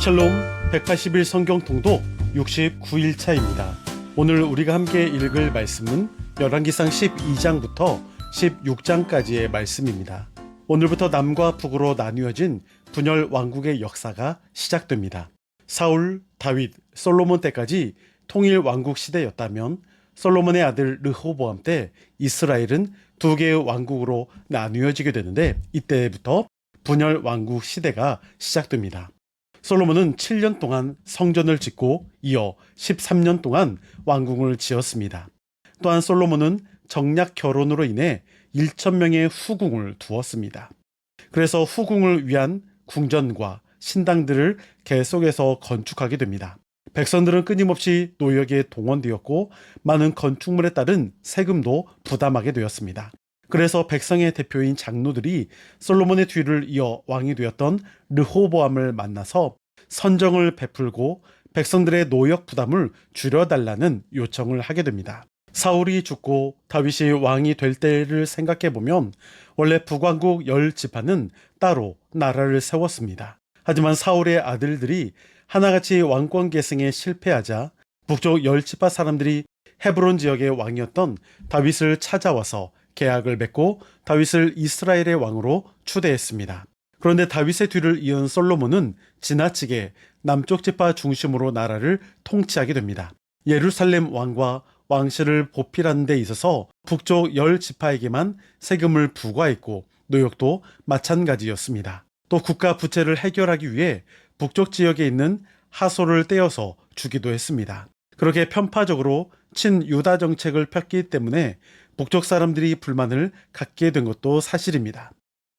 샬롬 180일 성경 통독 69일 차입니다. 오늘 우리가 함께 읽을 말씀은 열왕기상 12장부터 16장까지의 말씀입니다. 오늘부터 남과 북으로 나뉘어진 분열 왕국의 역사가 시작됩니다. 사울, 다윗, 솔로몬 때까지 통일 왕국 시대였다면 솔로몬의 아들 르호보암 때 이스라엘은 두 개의 왕국으로 나뉘어지게 되는데 이때부터 분열 왕국 시대가 시작됩니다. 솔로몬은 7년 동안 성전을 짓고 이어 13년 동안 왕궁을 지었습니다. 또한 솔로몬은 정략 결혼으로 인해 1천명의 후궁을 두었습니다. 그래서 후궁을 위한 궁전과 신당들을 계속해서 건축하게 됩니다. 백성들은 끊임없이 노역에 동원되었고 많은 건축물에 따른 세금도 부담하게 되었습니다. 그래서 백성의 대표인 장로들이 솔로몬의 뒤를 이어 왕이 되었던 르호보암을 만나서 선정을 베풀고 백성들의 노역 부담을 줄여달라는 요청을 하게 됩니다. 사울이 죽고 다윗이 왕이 될 때를 생각해 보면 원래 북왕국 열 지파는 따로 나라를 세웠습니다. 하지만 사울의 아들들이 하나같이 왕권 계승에 실패하자 북쪽 열 지파 사람들이 헤브론 지역의 왕이었던 다윗을 찾아와서 계약을 맺고 다윗을 이스라엘의 왕으로 추대했습니다. 그런데 다윗의 뒤를 이은 솔로몬은 지나치게 남쪽 지파 중심으로 나라를 통치하게 됩니다. 예루살렘 왕과 왕실을 보필하는 데 있어서 북쪽 열 지파에게만 세금을 부과했고 노역도 마찬가지였습니다. 또 국가 부채를 해결하기 위해 북쪽 지역에 있는 하소를 떼어서 주기도 했습니다. 그렇게 편파적으로 친유다 정책을 폈기 때문에 북쪽 사람들이 불만을 갖게 된 것도 사실입니다.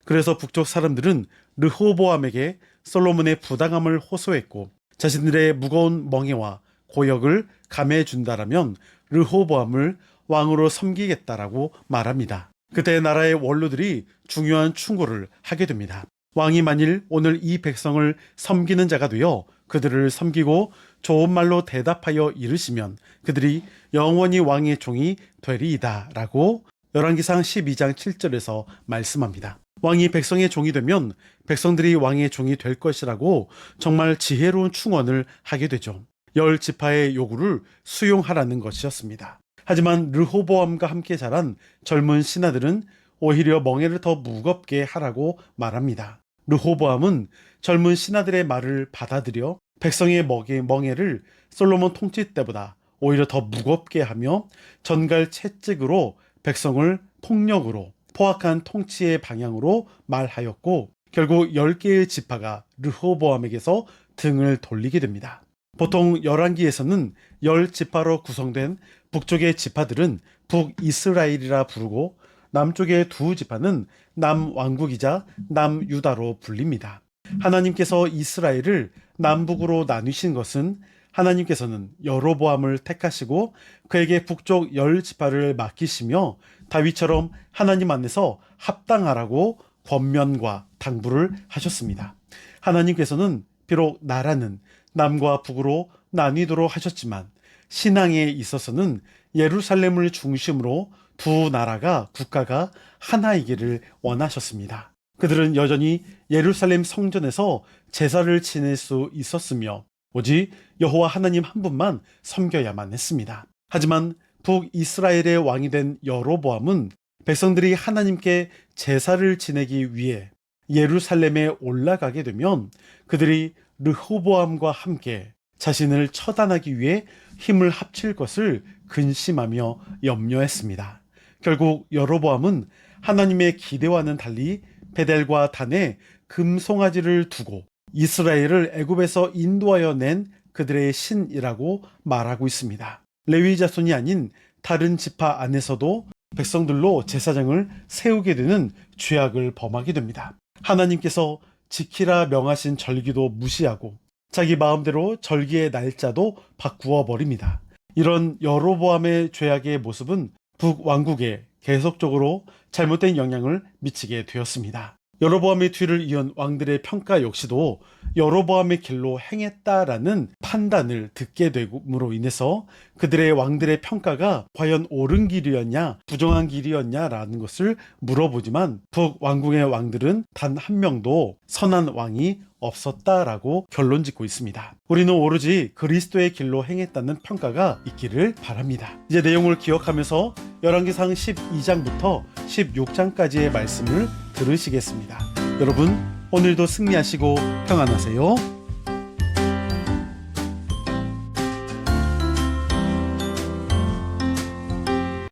그래서 북쪽 사람들은 르호보암에게 솔로몬의 부당함을 호소했고 자신들의 무거운 멍에와 고역을 감해 준다라면 르호보암을 왕으로 섬기겠다라고 말합니다. 그때 나라의 원로들이 중요한 충고를 하게 됩니다. 왕이 만일 오늘 이 백성을 섬기는 자가 되어 그들을 섬기고 좋은 말로 대답하여 이르시면 그들이 영원히 왕의 종이 되리이다라고 열왕기상 12장 7절에서 말씀합니다. 왕이 백성의 종이 되면 백성들이 왕의 종이 될 것이라고 정말 지혜로운 충언을 하게 되죠. 열 지파의 요구를 수용하라는 것이었습니다. 하지만 르호보암과 함께 자란 젊은 신하들은 오히려 멍에를 더 무겁게 하라고 말합니다. 르호보암은 젊은 신하들의 말을 받아들여 백성의 멍에, 멍에를 솔로몬 통치 때보다 오히려 더 무겁게 하며 전갈 채찍으로 백성을 폭력으로 포악한 통치의 방향으로 말하였고 결국 10개의 지파가 르호보암에게서 등을 돌리게 됩니다. 보통 열왕기에서는 열 지파로 구성된 북쪽의 지파들은 북이스라엘이라 부르고 남쪽의 두 지파는 남왕국이자 남유다로 불립니다. 하나님께서 이스라엘을 남북으로 나누신 것은 하나님께서는 여로보암을 택하시고 그에게 북쪽 열 지파를 맡기시며 다윗처럼 하나님 안에서 합당하라고 권면과 당부를 하셨습니다. 하나님께서는 비록 나라는 남과 북으로 나뉘도록 하셨지만 신앙에 있어서는 예루살렘을 중심으로 두 나라가 국가가 하나이기를 원하셨습니다. 그들은 여전히 예루살렘 성전에서 제사를 지낼 수 있었으며 오직 여호와 하나님 한 분만 섬겨야만 했습니다. 하지만 북이스라엘의 왕이 된 여로보암은 백성들이 하나님께 제사를 지내기 위해 예루살렘에 올라가게 되면 그들이 르호보암과 함께 자신을 처단하기 위해 힘을 합칠 것을 근심하며 염려했습니다. 결국 여로보암은 하나님의 기대와는 달리 베델과 단에 금송아지를 두고 이스라엘을 애굽에서 인도하여 낸 그들의 신이라고 말하고 있습니다. 레위 자손이 아닌 다른 지파 안에서도 백성들로 제사장을 세우게 되는 죄악을 범하게 됩니다. 하나님께서 지키라 명하신 절기도 무시하고 자기 마음대로 절기의 날짜도 바꾸어 버립니다. 이런 여로보암의 죄악의 모습은 북왕국에 계속적으로 잘못된 영향을 미치게 되었습니다. 여로보암의 뒤를 이은 왕들의 평가 역시도 여로보암의 길로 행했다라는 판단을 듣게 됨으로 인해서 그들의 왕들의 평가가 과연 옳은 길이었냐 부정한 길이었냐라는 것을 물어보지만 북 왕궁의 왕들은 단 한 명도 선한 왕이 없었다라고 결론 짓고 있습니다. 우리는 오로지 그리스도의 길로 행했다는 평가가 있기를 바랍니다. 이제 내용을 기억하면서 열왕기상 12장부터 16장까지의 말씀을 들으시겠습니다. 여러분 오늘도 승리하시고 평안하세요.